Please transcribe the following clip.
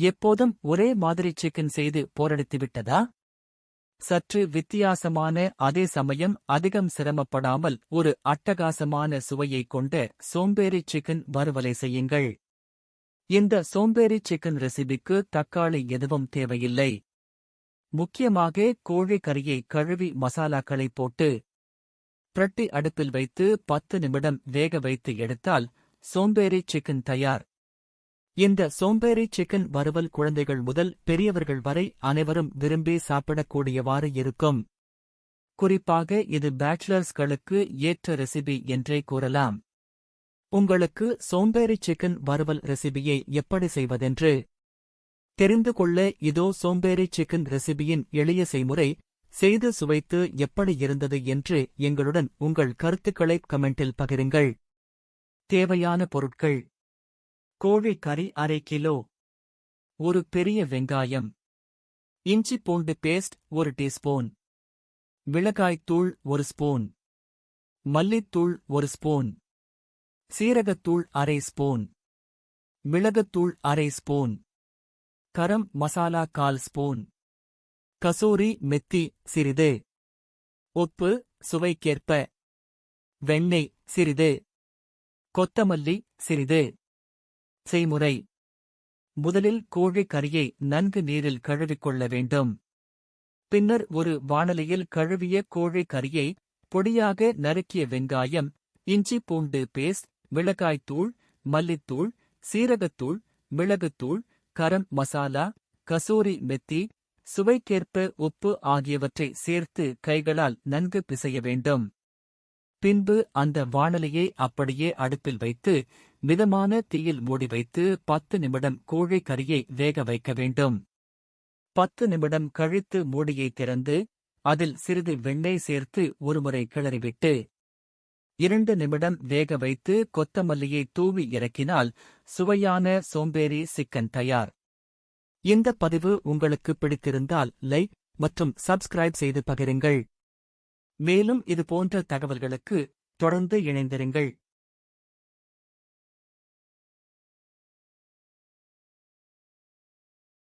எப்போதும் ஒரே மாதிரி சிக்கன் செய்து போரடித்துவிட்டதா? சற்று வித்தியாசமான அதே சமயம் அதிகம் சிரமப்படாமல் ஒரு அட்டகாசமான சுவையைக் கொண்ட சோம்பேறி சிக்கன் வறுவலை செய்யுங்கள். இந்த சோம்பேறி சிக்கன் ரெசிபிக்கு தக்காளி எதுவும் தேவையில்லை. முக்கியமாக கோழி கறியை கழுவி மசாலாக்களை போட்டு பிரட்டி அடுப்பில் வைத்து பத்து நிமிடம் வேக வைத்து எடுத்தால் சோம்பேறி சிக்கன் தயார். இந்த சோம்பேறி சிக்கன் வறுவல் குழந்தைகள் முதல் பெரியவர்கள் வரை அனைவரும் விரும்பி சாப்பிடக்கூடியவாறு இருக்கும். குறிப்பாக இது பேச்சுலர்ஸ்களுக்கு ஏற்ற ரெசிபி என்றே கூறலாம். உங்களுக்கு சோம்பேறி சிக்கன் வறுவல் ரெசிபியை எப்படி செய்வதென்று தெரிந்து கொள்ள இதோ சோம்பேறி சிக்கன் ரெசிபியின் எளிய செய்முறை செய்து சுவைத்து எப்படி இருந்தது என்று எங்களுடன் உங்கள் கருத்துக்களை கமெண்டில் பகிருங்கள். தேவையான பொருட்கள் கோழி கறி அரை கிலோ. ஒரு பெரிய வெங்காயம். இஞ்சி பூண்டு பேஸ்ட் ஒரு டீஸ்பூன் மிளகாய்த்தூள் ஒரு ஸ்பூன் மல்லித்தூள் ஒரு ஸ்பூன் சீரகத்தூள் அரை ஸ்பூன் மிளகுத்தூள் அரை ஸ்பூன் கரம் மசாலா கால் ஸ்பூன் கசூரி மெத்தி சிறிது. உப்பு சுவைக்கேற்ப. வெண்ணெய் சிறிது. கொத்தமல்லி சிறிது. செய்முறை. முதலில் கோழிக்கறியை கறியை நன்கு நீரில் கழுவிக்கொள்ள வேண்டும். பின்னர் ஒரு வானலியில் கழுவிய கோழிக்கறியை கறியை பொடியாக நறுக்கிய வெங்காயம் இஞ்சி பூண்டு பேஸ்ட் மிளகாய்த்தூள் மல்லித்தூள் சீரகத்தூள் மிளகுத்தூள் கரம் மசாலா கசூரி மெத்தி சுவைக்கேற்ப உப்பு ஆகியவற்றை சேர்த்து கைகளால் நன்கு பிசைய வேண்டும். பின்பு அந்த வானலியை அப்படியே அடுப்பில் வைத்து மிதமான தீயில் மூடி வைத்து பத்து நிமிடம் கோழி கறியை வேக வைக்க வேண்டும். பத்து நிமிடம் கழித்து மூடியை திறந்து அதில் சிறிது வெண்ணெய் சேர்த்து ஒருமுறை கிளறிவிட்டு இரண்டு நிமிடம் வேக வைத்து கொத்தமல்லியை தூவி இறக்கினால் சுவையான சோம்பேறி சிக்கன் தயார். இந்த பதிவு உங்களுக்கு பிடித்திருந்தால் லைக் மற்றும் சப்ஸ்கிரைப் செய்து பகிருங்கள். மேலும் இது போன்ற தகவல்களுக்கு தொடர்ந்து இணைந்திருங்கள்.